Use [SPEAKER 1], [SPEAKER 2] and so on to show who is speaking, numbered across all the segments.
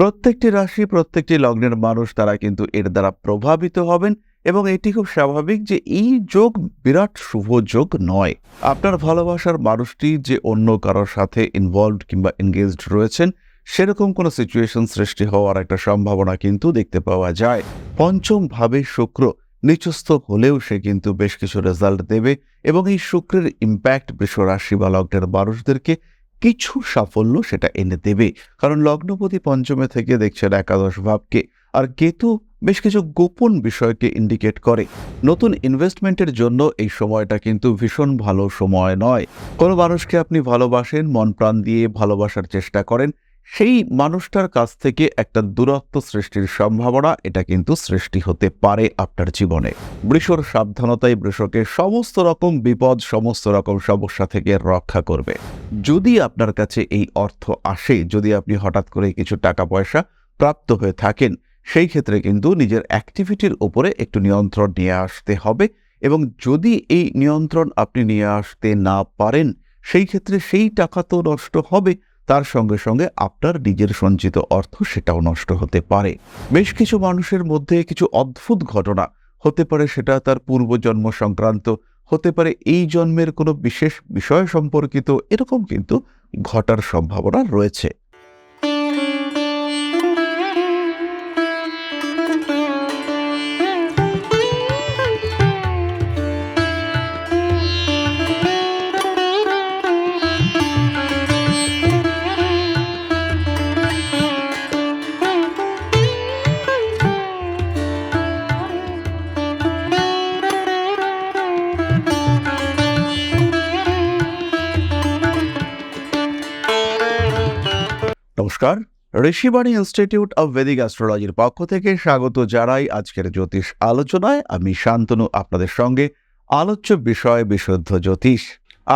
[SPEAKER 1] প্রত্যেকটি রাশি, প্রত্যেকটি লগ্নের মানুষ তারা কিন্তু এর দ্বারা প্রভাবিত হবেন এবং এটি খুব স্বাভাবিক যে এই যোগ বিরাট শুভ যোগ নয়। আপনার ভালোবাসার মানুষটি যে অন্য কারোর সাথে ইনভলভড কিংবা এনগেজড রয়েছেন, সেরকম কোনো সিচুয়েশন সৃষ্টি হওয়ার একটা সম্ভাবনা কিন্তু দেখতে পাওয়া যায়। পঞ্চম ভাবে শুক্র নিচস্থ হলেও সে কিন্তু বেশ কিছু রেজাল্ট দেবে এবং এই শুক্রের ইম্প্যাক্ট বৃষ রাশি বা লগ্নের মানুষদেরকে কিছু সাফল্য সেটা এনে দেবে। কারণ লগ্নপতি পঞ্চমে থেকে দেখছেন একাদশ ভাবকে। আর কেতু বেশ কিছু গোপন বিষয়কে ইন্ডিকেট করে। নতুন ইনভেস্টমেন্টের জন্য এই সময়টা কিন্তু ভীষণ ভালো সময় নয়। কোনো মানুষকে আপনি ভালোবাসেন, মন প্রাণ দিয়ে ভালোবাসার চেষ্টা করেন সেই মানুষটার কাছ থেকে একটা দূরত্ব সৃষ্টির সম্ভাবনা, এটা কিন্তু সৃষ্টি হতে পারে আপনার জীবনে। বৃষর সাবধানতাই বৃষকে সমস্ত রকম বিপদ, সমস্ত রকম সমস্যা থেকে রক্ষা করবে। যদি আপনার কাছে এই অর্থ আসে, যদি আপনি হঠাৎ করে কিছু টাকা পয়সা প্রাপ্ত হয়ে থাকেন, সেই ক্ষেত্রে কিন্তু নিজের অ্যাক্টিভিটির উপরে একটু নিয়ন্ত্রণ নিয়ে আসতে হবে এবং যদি এই নিয়ন্ত্রণ আপনি নিয়ে আসতে না পারেন, সেই ক্ষেত্রে সেই টাকা তো নষ্ট হবে। তার সঙ্গে সঙ্গে আপনার নিজের সঞ্চিত অর্থ সেটাও নষ্ট হতে পারে। বেশ কিছু মানুষের মধ্যে কিছু অদ্ভুত ঘটনা হতে পারে সেটা তার পূর্বজন্ম সংক্রান্ত, হতে পারে এই জন্মের কোনো বিশেষ বিষয় সম্পর্কিত, এরকম কিন্তু ঘটার সম্ভাবনা রয়েছে। নমস্কার। ঋষিবাণী ইনস্টিটিউট অব ভেদিক অ্যাস্ট্রোলজির পক্ষ থেকে স্বাগত জানাই আজকের জ্যোতিষ আলোচনায়। আমি শান্তনু, আপনাদের সঙ্গে আলোচ্য বিষয় বিশুদ্ধ জ্যোতিষ।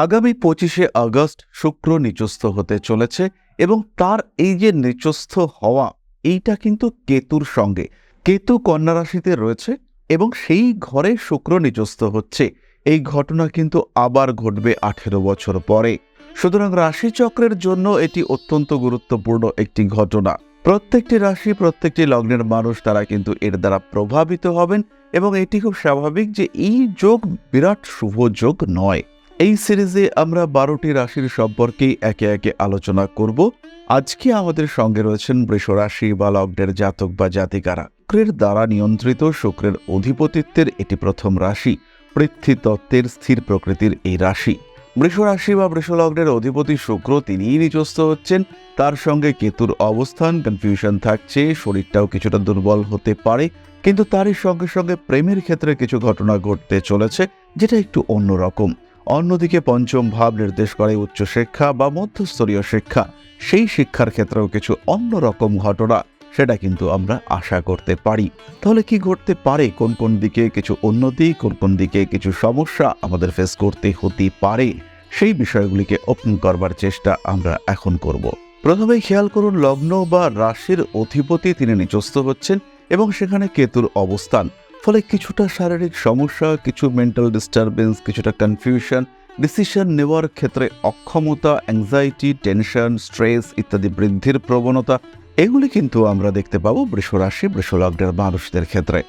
[SPEAKER 1] আগামী পঁচিশে আগস্ট শুক্র নিচস্থ হতে চলেছে এবং তার এই যে নিচস্থ হওয়া, এইটা কিন্তু কেতুর সঙ্গে। কেতু কন্যা রাশিতে রয়েছে এবং সেই ঘরে শুক্র নিচস্থ হচ্ছে। এই ঘটনা কিন্তু আবার ঘটবে আঠেরো বছর পরে। সুতরাং রাশিচক্রের জন্য এটি অত্যন্ত গুরুত্বপূর্ণ একটি ঘটনা। প্রত্যেকটি রাশি, প্রত্যেকটি লগ্নের মানুষ তারা কিন্তু এর দ্বারা প্রভাবিত হবেন এবং এটি খুব স্বাভাবিক যে এই যোগ বিরাট শুভ যোগ নয়। এই সিরিজে আমরা বারোটি রাশির সম্পর্কেই একে একে আলোচনা করব। আজকে আমাদের সঙ্গে রয়েছেন বৃষ রাশি বা লগ্নের জাতক বা জাতিকারা। শুক্রের দ্বারা নিয়ন্ত্রিত, শুক্রের অধিপতিত্বের এটি প্রথম রাশি। পৃথ্বী তত্ত্বের স্থির প্রকৃতির এই রাশি। বৃষ রাশি বা বৃষলগ্নের অধিপতি শুক্র তিনিই নিচস্থ হচ্ছেন। তার সঙ্গে কেতুর অবস্থান কনফিউশন থাকছে, শরীরটাও কিছুটা দুর্বল হতে পারে। কিন্তু তারই সঙ্গে সঙ্গে প্রেমের ক্ষেত্রে কিছু ঘটনা ঘটতে চলেছে, যেটা একটু অন্যরকম। অন্যদিকে পঞ্চম ভাব নির্দেশ করে উচ্চশিক্ষা বা মধ্যস্তরীয় শিক্ষা। সেই শিক্ষার ক্ষেত্রেও কিছু অন্যরকম ঘটনা। সেটা কিন্তু আমরা আশা করতে পারি। তাহলে কি ঘটতে পারে? কোন কোন দিকে কিছু উন্নতি, কোন কোন দিকে কিছু সমস্যা আমাদের ফেস করতে হতে পারে? সেই বিষয়গুলিকে ওপেন করবার চেষ্টা আমরা এখন করব। প্রথমেই খেয়াল করুন, লগ্ন বা রাশির অধিপতি তিনি নিচস্থ হচ্ছেন এবং সেখানে কেতুর অবস্থান। ফলে কিছুটা শারীরিক সমস্যা, কিছু মেন্টাল ডিস্টারবেন্স কিছুটা কনফিউশন ডিসিশন নেওয়ার ক্ষেত্রে অক্ষমতা অ্যাংজাইটি টেনশন স্ট্রেস ইত্যাদি বৃদ্ধির প্রবণতা এগুলি কিন্তু আমরা দেখতে পাবো বৃষরাশি, বৃষলগ্নের মানুষদের ক্ষেত্রে।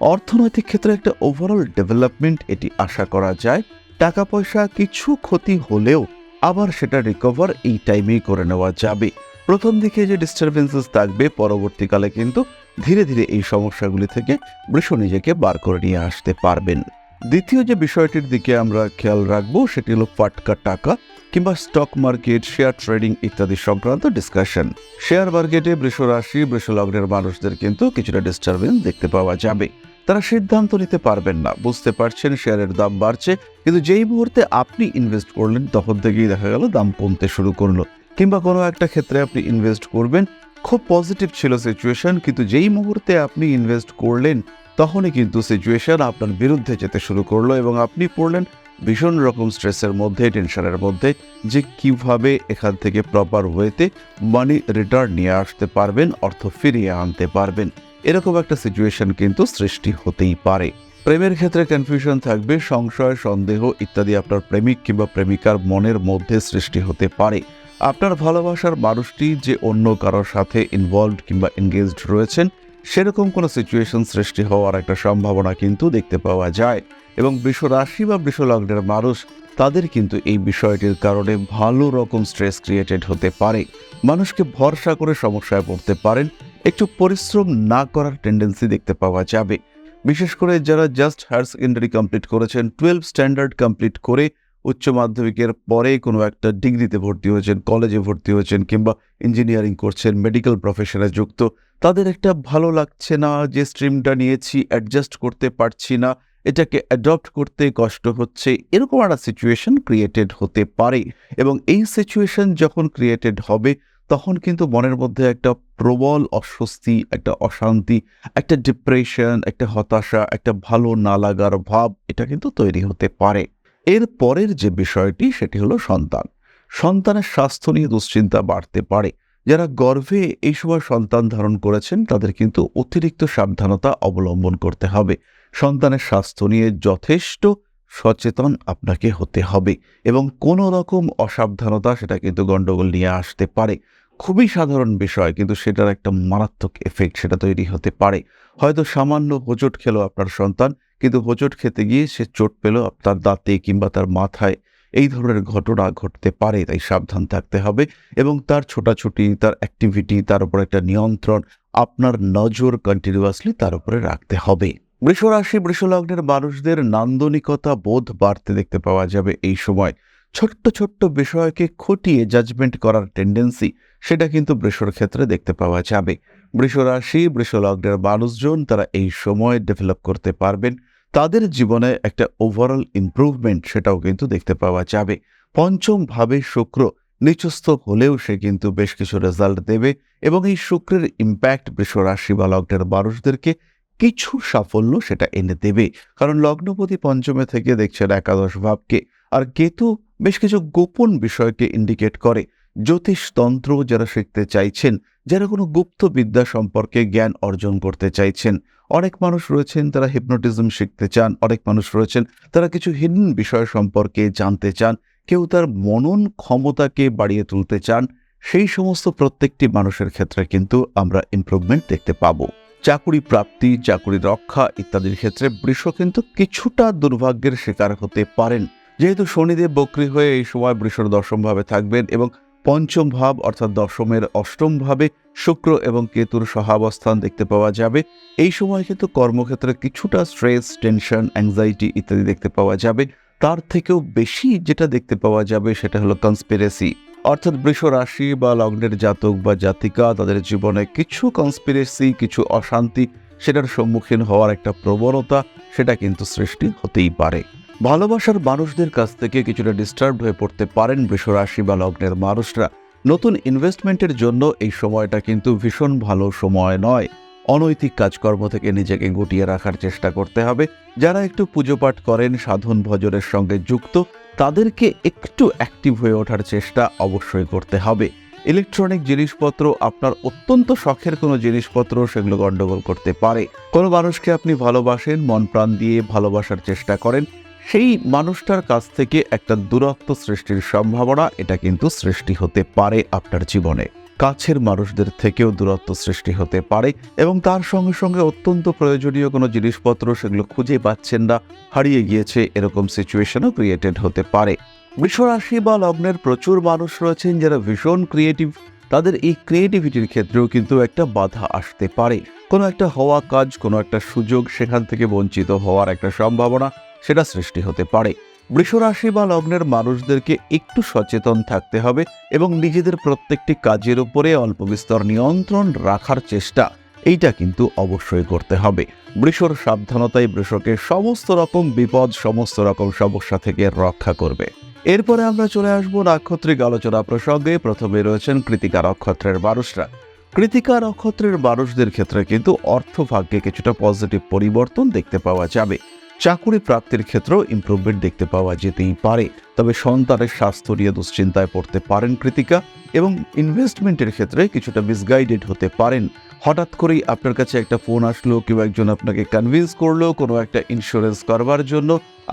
[SPEAKER 1] অর্থনৈতিক ক্ষেত্রে একটা ওভারঅল ডেভেলপমেন্ট এটি আশা করা যায়। টাকা পয়সা কিছু ক্ষতি হলেও আবার সেটা রিকভার এই টাইমেই করে নেওয়া যাবে। প্রথম দিকে যে ডিস্টারবেন্সেস থাকবে, পরবর্তীকালে কিন্তু ধীরে ধীরে এই সমস্যাগুলি থেকে বৃষ নিজেকে বার করে নিয়ে আসতে পারবেন। দ্বিতীয় যে বিষয়টির দিকে আমরা খেয়াল রাখব, সেটি হলো ফাটকা টাকা। কিংবা স্টক মার্কেট, শেয়ার ট্রেডিং ইত্যাদি সংক্রান্ত ডিসকাশন শেয়ার মার্কেটে বৃষ রাশি, বৃষ লগ্নের মানুষদের কিন্তু কিছুটা ডিস্টারবেন্স দেখতে পাওয়া যাবে। তারা সিদ্ধান্ত নিতে পারবেন না, বুঝতে পারছেন শেয়ারের দাম বাড়ছে, কিন্তু যেই মুহূর্তে আপনি ইনভেস্ট করলেন, তখন থেকেই দেখা গেল দাম কমতে শুরু করল। কিংবা কোনো একটা ক্ষেত্রে আপনি ইনভেস্ট করবেন, খুব পজিটিভ ছিল সিচুয়েশন কিন্তু যেই মুহূর্তে আপনি ইনভেস্ট করলেন, তখনই কিন্তু সিচুয়েশন আপনার বিরুদ্ধে যেতে শুরু করল এবং আপনি পড়লেন ভীষণ রকম স্ট্রেসের মধ্যে, টেনশনের মধ্যে যে কীভাবে এখান থেকে প্রপার ওয়েতে মানি রিটার্ন নিয়ে আসতে পারবেন, অর্থ ফিরিয়ে আনতে পারবেন। এরকম একটা সিচুয়েশন কিন্তু সৃষ্টি হতেই পারে। প্রেমের ক্ষেত্রে কনফিউশন থাকবে, সংশয়, সন্দেহ ইত্যাদি আপনার প্রেমিক কিংবা প্রেমিকার মনের মধ্যে সৃষ্টি হতে পারে। আপনার ভালোবাসার মানুষটি যে অন্য কারোর সাথে ইনভলভড কিংবা এনগেজড রয়েছেন সেরকম কোনো সিচুয়েশন সৃষ্টি হওয়ার একটা সম্ভাবনা কিন্তু দেখতে পাওয়া যায়। এবং বৃষ রাশি বা বৃষ লগ্নের মানুষ তাদের কিন্তু এই বিষয়টির কারণে ভালো রকম স্ট্রেস ক্রিয়েটেড হতে পারে। মানুষকে ভরসা করে সমস্যায় পড়তে পারেন, একটু পরিশ্রম না করার টেন্ডেন্সি দেখতে পাওয়া যাবে। বিশেষ করে যারা জাস্ট হায়ার সেকেন্ডারি কমপ্লিট করেছেন টুয়েলভ স্ট্যান্ডার্ড কমপ্লিট করে উচ্চ মাধ্যমিকের পরে কোনো একটা ডিগ্রিতে ভর্তি হয়েছেন, কলেজে ভর্তি হয়েছেন কিংবা ইঞ্জিনিয়ারিং করছেন মেডিকেল প্রফেশনে যুক্ত। তাদের একটা ভালো লাগছে না যে স্ট্রিমটা নিয়েছি অ্যাডজাস্ট করতে পারছি না, এটাকে অ্যাডপ্ট করতে কষ্ট হচ্ছে, এরকম একটা সিচুয়েশন ক্রিয়েটেড হতে পারে। এবং এই সিচুয়েশন যখন ক্রিয়েটেড হবে, তখন কিন্তু মনের মধ্যে একটা প্রবল অস্বস্তি, একটা অশান্তি, একটা ডিপ্রেশন একটা হতাশা, একটা ভালো না লাগার ভাব, এটা কিন্তু তৈরি হতে পারে। এর পরের যে বিষয়টি, সেটি হলো সন্তান। সন্তানের স্বাস্থ্য নিয়ে দুশ্চিন্তা বাড়তে পারে। যারা গর্ভে এই সময় সন্তান ধারণ করেছেন, তাদের কিন্তু অতিরিক্ত সাবধানতা অবলম্বন করতে হবে। সন্তানের স্বাস্থ্য নিয়ে যথেষ্ট সচেতন আপনাকে হতে হবে এবং কোনো রকম অসাবধানতা সেটা কিন্তু গণ্ডগোল নিয়ে আসতে পারে। খুবই সাধারণ বিষয়, কিন্তু সেটার একটা মারাত্মক এফেক্ট সেটা তৈরি হতে পারে। হয়তো সামান্য হোঁচট খেলো আপনার সন্তান কিন্তু হোঁচট খেতে গিয়ে সে চোট পেল তার দাঁতে কিংবা তার মাথায়। এই ধরনের ঘটনা ঘটতে পারে, তাই সাবধান থাকতে হবে এবং তার ছোটাছুটি, তার অ্যাক্টিভিটি তার উপর একটা নিয়ন্ত্রণ আপনার নজর কন্টিনিউয়াসলি তার উপরে রাখতে হবে। বৃষরাশি বৃষলগ্নের মানুষদের নান্দনিকতা বোধ বাড়তে দেখতে পাওয়া যাবে এই সময়। ছোট্ট ছোট্ট বিষয়কে খটিয়ে জাজমেন্ট করার টেন্ডেন্সি সেটা কিন্তু বৃষর ক্ষেত্রে দেখতে পাওয়া যাবে। বৃষরাশি বৃষলগ্নের মানুষজন তারা এই সময় ডেভেলপ করতে পারবেন। তাদের জীবনে একটা ওভারঅল ইমপ্রুভমেন্ট সেটাও কিন্তু দেখতে পাওয়া যাবে। পঞ্চম ভাবে শুক্র নিচস্থ হলেও সে কিন্তু বেশ কিছু রেজাল্ট দেবে এবং এই শুক্রের ইম্প্যাক্ট রাশি বা লগ্নের মানুষদেরকে কিছু সাফল্য সেটা এনে দেবে। কারণ লগ্নপতি পঞ্চমে থেকে দেখছেন একাদশ ভাবকে আর কেতু বেশ কিছু গোপন বিষয়কে ইন্ডিকেট করে। জ্যোতিষতন্ত্র যারা শিখতে চাইছেন, যারা কোনো গুপ্ত বিদ্যা সম্পর্কে জ্ঞান অর্জন করতে চাইছেন অনেক মানুষ রয়েছেন তারা হিপনোটিজম শিখতে চান, অনেক মানুষ রয়েছেন তারা কিছু হিডেন বিষয় সম্পর্কে জানতে চান, কেউ তার মনন ক্ষমতাকে বাড়িয়ে তুলতে চান, সেই সমস্ত প্রত্যেকটি মানুষের ক্ষেত্রে কিন্তু আমরা ইমপ্রুভমেন্ট দেখতে পাবো। চাকুরি প্রাপ্তি, চাকুরি রক্ষা ইত্যাদির ক্ষেত্রে বৃষ কিন্তু কিছুটা দুর্ভাগ্যের শিকার হতে পারেন। যেহেতু শনিদেব বক্রী হয়ে এই সময় বৃষর দশমভাবে থাকবেন এবং পঞ্চম ভাব অর্থাৎ দশমের অষ্টম ভাবে শুক্র এবং কেতুর সহাবস্থান দেখতে পাওয়া যাবে। এই সময় কিন্তু কর্মক্ষেত্রে কিছুটা স্ট্রেস টেনশন অ্যাংজাইটি ইত্যাদি দেখতে পাওয়া যাবে। তার থেকেও বেশি যেটা দেখতে পাওয়া যাবে সেটা হলো কনস্পিরেসি অর্থাৎ বৃষ রাশি বা লগ্নের জাতক বা জাতিকা, তাদের জীবনে কিছু কনস্পিরেসি কিছু অশান্তি, সেটার সম্মুখীন হওয়ার একটা প্রবণতা, সেটা কিন্তু সৃষ্টি হতেই পারে। ভালোবাসার মানুষদের কাছ থেকে কিছুটা ডিস্টার্ব হয়ে পড়তে পারেন বৃষরাশি বা লগ্নের মানুষরা। নতুন ইনভেস্টমেন্টের জন্য এই সময়টা কিন্তু ভীষণ ভালো সময় নয়। অনৈতিক কাজকর্ম থেকে নিজেকে গুটিয়ে রাখার চেষ্টা করতে হবে। যারা একটু পুজো পাঠ করেন, সাধন ভজনের সঙ্গে যুক্ত, তাদেরকে একটু অ্যাক্টিভ হয়ে ওঠার চেষ্টা অবশ্যই করতে হবে। ইলেকট্রনিক জিনিসপত্র, আপনার অত্যন্ত শখের কোনো জিনিসপত্র সেগুলো গণ্ডগোল করতে পারে। কোনো মানুষকে আপনি ভালোবাসেন, মন প্রাণ দিয়ে ভালোবাসার চেষ্টা করেন সেই মানুষটার কাছ থেকে একটা দূরত্ব সৃষ্টির সম্ভাবনা, এটা কিন্তু সৃষ্টি হতে পারে আপনার জীবনে। কাছের মানুষদের থেকেও দূরত্ব সৃষ্টি হতে পারে এবং তার সঙ্গে সঙ্গে অত্যন্ত প্রয়োজনীয় কোনো জিনিসপত্র সেগুলো খুঁজে পাচ্ছেন না, হারিয়ে গিয়েছে, এরকম সিচুয়েশনও ক্রিয়েটেড হতে পারে। বৃষরাশি বা লগ্নের প্রচুর মানুষ রয়েছেন যারা ভীষণ ক্রিয়েটিভ তাদের এই ক্রিয়েটিভিটির ক্ষেত্রেও কিন্তু একটা বাধা আসতে পারে। কোনো একটা হওয়া কাজ, কোনো একটা সুযোগ সেখান থেকে বঞ্চিত হওয়ার একটা সম্ভাবনা সেটা সৃষ্টি হতে পারে। বৃষরাশি বা লগ্নের মানুষদেরকে একটু সচেতন থাকতে হবে এবং নিজেদের প্রত্যেকটি কাজের উপরে অল্প বিস্তর নিয়ন্ত্রণ রাখার চেষ্টা, এইটা কিন্তু অবশ্যই করতে হবে। বৃষর সাবধানতাই বৃষকে সমস্ত রকম বিপদ, সমস্ত রকম সমস্যা থেকে রক্ষা করবে। এরপরে আমরা চলে আসব নাক্ষত্রিক আলোচনা প্রসঙ্গে। প্রথমে রয়েছেন কৃতিকা নক্ষত্রের মানুষরা। কৃতিকা নক্ষত্রের মানুষদের ক্ষেত্রে কিন্তু অর্থভাগ্যে কিছুটা পজিটিভ পরিবর্তন দেখতে পাওয়া যাবে। চাকুরি প্রাপ্তির ক্ষেত্রেও ইমপ্রুভমেন্ট দেখতে পাওয়া যেতেই পারে। তবে সন্তানের স্বাস্থ্য নিয়ে দুশ্চিন্তায় পড়তে পারেন কৃতিকা এবং ইনভেস্টমেন্টের ক্ষেত্রে কিছুটা মিসগাইডেড হতে পারেন। হঠাৎ করেই আপনার কাছে একটা ফোন আসলো কেউ একজন আপনাকে কনভিন্স করল কোনো একটা ইন্স্যুরেন্স করবার জন্য।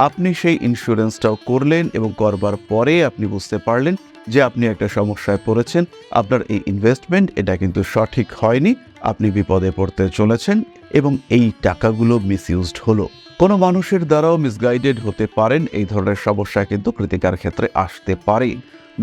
[SPEAKER 1] আপনি সেই ইন্স্যুরেন্সটাও করলেন এবং করবার পরে আপনি বুঝতে পারলেন যে আপনি একটা সমস্যায় পড়েছেন। আপনার এই ইনভেস্টমেন্ট এটা কিন্তু সঠিক হয়নি। আপনি বিপদে পড়তে চলেছেন এবং এই টাকাগুলো মিসইউজড হলো। কোনো মানুষের দ্বারাও মিসগাইডেড হতে পারেন, এই ধরনের সমস্যা কিন্তু কৃতিকার ক্ষেত্রে আসতে পারে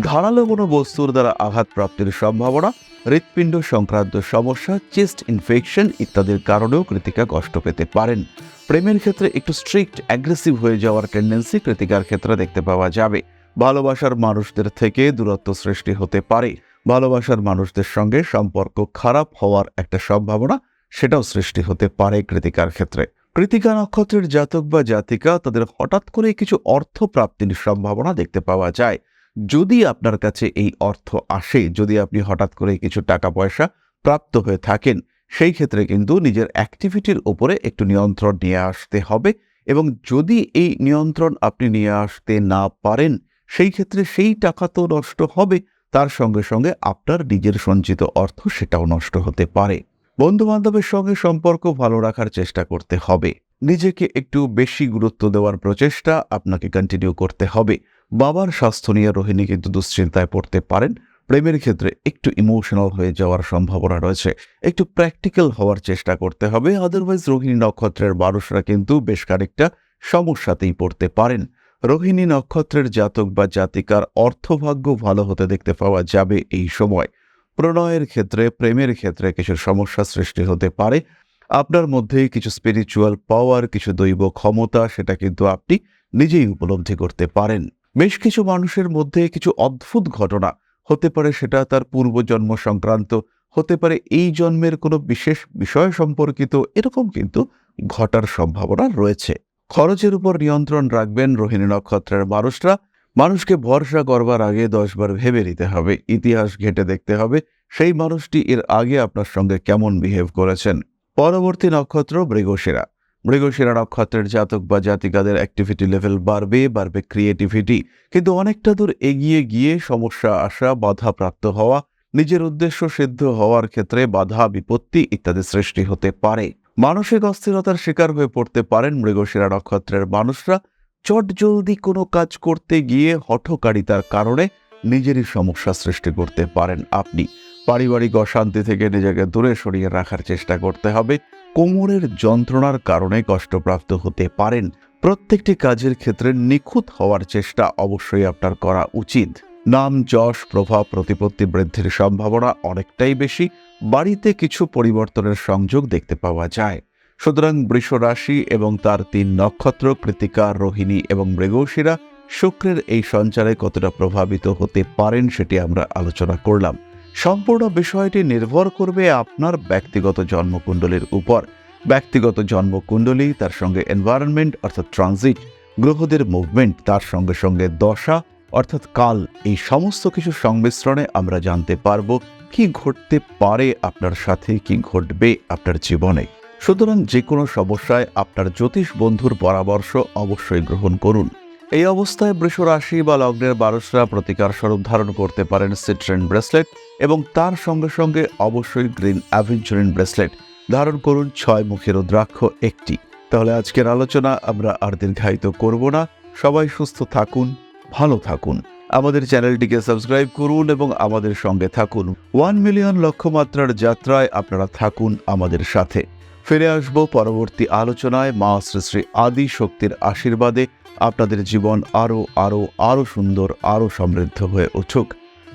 [SPEAKER 1] ধারালো কোনো বস্তুর দ্বারা আঘাত প্রাপ্তির সম্ভাবনা হৃৎপিণ্ড সংক্রান্ত সমস্যা, চেস্ট ইনফেকশন ইত্যাদির কারণেও কৃতিকা কষ্ট পেতে পারেন। প্রেমের ক্ষেত্রে একটু স্ট্রিক্ট, অ্যাগ্রেসিভ হয়ে যাওয়ার টেন্ডেন্সি কৃতিকার ক্ষেত্রে দেখতে পাওয়া যাবে। ভালোবাসার মানুষদের থেকে দূরত্ব সৃষ্টি হতে পারে। ভালোবাসার মানুষদের সঙ্গে সম্পর্ক খারাপ হওয়ার একটা সম্ভাবনা সেটাও সৃষ্টি হতে পারে কৃতিকার ক্ষেত্রে। কৃতিকা নক্ষত্রের জাতক বা জাতিকা তাদের হঠাৎ করে কিছু অর্থ প্রাপ্তির সম্ভাবনা দেখতে পাওয়া যায়। যদি আপনার কাছে এই অর্থ আসে, যদি আপনি হঠাৎ করে কিছু টাকা পয়সা প্রাপ্ত হয়ে থাকেন, সেই ক্ষেত্রে কিন্তু নিজের অ্যাক্টিভিটির ওপরে একটু নিয়ন্ত্রণ নিয়ে আসতে হবে এবং যদি এই নিয়ন্ত্রণ আপনি নিয়ে আসতে না পারেন, সেই ক্ষেত্রে সেই টাকা তো নষ্ট হবে, তার সঙ্গে সঙ্গে আপনার নিজের সঞ্চিত অর্থ সেটাও নষ্ট হতে পারে। বন্ধু বান্ধবের সঙ্গে সম্পর্ক ভালো রাখার চেষ্টা করতে হবে। নিজেকে একটু বেশি গুরুত্ব দেওয়ার প্রচেষ্টা আপনাকে কন্টিনিউ করতে হবে। বাবার স্বাস্থ্য নিয়ে রোহিণী কিন্তু দুশ্চিন্তায় পড়তে পারেন। প্রেমের ক্ষেত্রে একটু ইমোশনাল হয়ে যাওয়ার সম্ভাবনা রয়েছে। একটু প্র্যাকটিক্যাল হওয়ার চেষ্টা করতে হবে। আদারওয়াইজ রোহিণী নক্ষত্রের মানুষরা কিন্তু বেশ খানিকটা সমস্যাতেই পড়তে পারেন। রোহিণী নক্ষত্রের জাতক বা জাতিকার অর্থভাগ্য ভালো হতে দেখতে পাওয়া যাবে এই সময়। প্রণয়ের ক্ষেত্রে, প্রেমের ক্ষেত্রে কিছু সমস্যা সৃষ্টি হতে পারে। আপনার মধ্যে কিছু স্পিরিচুয়াল পাওয়ার কিছু দৈব ক্ষমতা, সেটা কিন্তু আপনি নিজেই উপলব্ধি করতে পারেন। বেশ কিছু মানুষের মধ্যে কিছু অদ্ভুত ঘটনা হতে পারে সেটা তার পূর্বজন্ম সংক্রান্ত, হতে পারে এই জন্মের কোনো বিশেষ বিষয় সম্পর্কিত, এরকম কিন্তু ঘটার সম্ভাবনা রয়েছে। খরচের উপর নিয়ন্ত্রণ রাখবেন রোহিণী নক্ষত্রের মানুষরা। মানুষকে ভরসা করবার আগে দশবার ভেবে নিতে হবে, ইতিহাস ঘেটে দেখতে হবে সেই মানুষটি এর আগে আপনার সঙ্গে কেমন বিহেভ করেছেন। পরবর্তী নক্ষত্র মৃগশিরা। মৃগশিরা নক্ষত্রের জাতক বা জাতিকাদের অ্যাক্টিভিটি লেভেল বাড়বে বাড়বে ক্রিয়েটিভিটি কিন্তু অনেকটা দূর এগিয়ে গিয়ে সমস্যা আসা বাধাপ্রাপ্ত হওয়া, নিজের উদ্দেশ্য সিদ্ধ হওয়ার ক্ষেত্রে বাধা, বিপত্তি ইত্যাদি সৃষ্টি হতে পারে। মানসিক অস্থিরতার শিকার হয়ে পড়তে পারেন মৃগশিরা নক্ষত্রের মানুষরা। চট জলদি কোনো কাজ করতে গিয়ে হঠকারিতার কারণে নিজেরই সমস্যা সৃষ্টি করতে পারেন আপনি। পারিবারিক অশান্তি থেকে নিজেকে দূরে সরিয়ে রাখার চেষ্টা করতে হবে। কোমরের যন্ত্রণার কারণে কষ্টপ্রাপ্ত হতে পারেন। প্রত্যেকটি কাজের ক্ষেত্রে নিখুঁত হওয়ার চেষ্টা অবশ্যই আপনার করা উচিত। নাম, যশ, প্রভাব, প্রতিপত্তি বৃদ্ধির সম্ভাবনা অনেকটাই বেশি। বাড়িতে কিছু পরিবর্তনের সংযোগ দেখতে পাওয়া যায়। সুতরাং বৃষ রাশি এবং তার তিন নক্ষত্র, কৃতিকা, রোহিণী এবং মৃগশিরা, শুক্রের এই সঞ্চারে কতটা প্রভাবিত হতে পারেন সেটি আমরা আলোচনা করলাম। সম্পূর্ণ বিষয়টি নির্ভর করবে আপনার ব্যক্তিগত জন্মকুণ্ডলীর উপর। ব্যক্তিগত জন্মকুণ্ডলী, তার সঙ্গে এনভায়রনমেন্ট অর্থাৎ ট্রানজিট গ্রহদের মুভমেন্ট তার সঙ্গে সঙ্গে দশা, অর্থাৎ কাল, এই সমস্ত কিছু সংমিশ্রণে আমরা জানতে পারব কি ঘটতে পারে আপনার সাথে, কি ঘটবে আপনার জীবনে। সুতরাং যে কোনো সমস্যায় আপনার জ্যোতিষ বন্ধুর পরামর্শ অবশ্যই গ্রহণ করুন। এই অবস্থায় বৃষ রাশি বা লগ্নের বারসরা প্রতিকার স্বরূপ ধারণ করতে পারেন সিট্রেন ব্রেসলেট এবং তার সঙ্গে সঙ্গে অবশ্যই গ্রিন অ্যাভেঞ্চারিন ব্রেসলেট। ধারণ করুন ছয় মুখের রুদ্রাক্ষ একটি। তাহলে আজকের আলোচনা আমরা আর দীর্ঘায়িত করব না। সবাই সুস্থ থাকুন, ভালো থাকুন। আমাদের চ্যানেলটিকে সাবস্ক্রাইব করুন এবং আমাদের সঙ্গে থাকুন। ওয়ান মিলিয়ন লক্ষ্যমাত্রার যাত্রায় আপনারা থাকুন আমাদের সাথে। ফিরে আসব পরবর্তী আলোচনায়। মা শ্রী শ্রী আদি শক্তির আশীর্বাদে আপনাদের জীবন আরও আরও আরও সুন্দর আরও সমৃদ্ধ হয়ে উঠুক।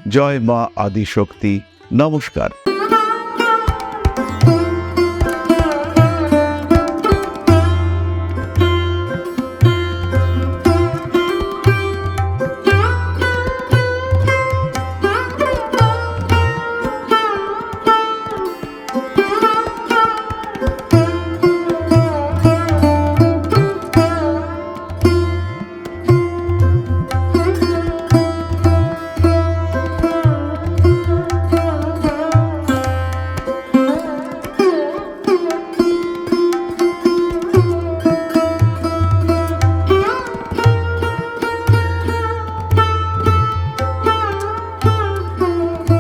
[SPEAKER 1] জয় মা আদি শক্তি নমস্কার।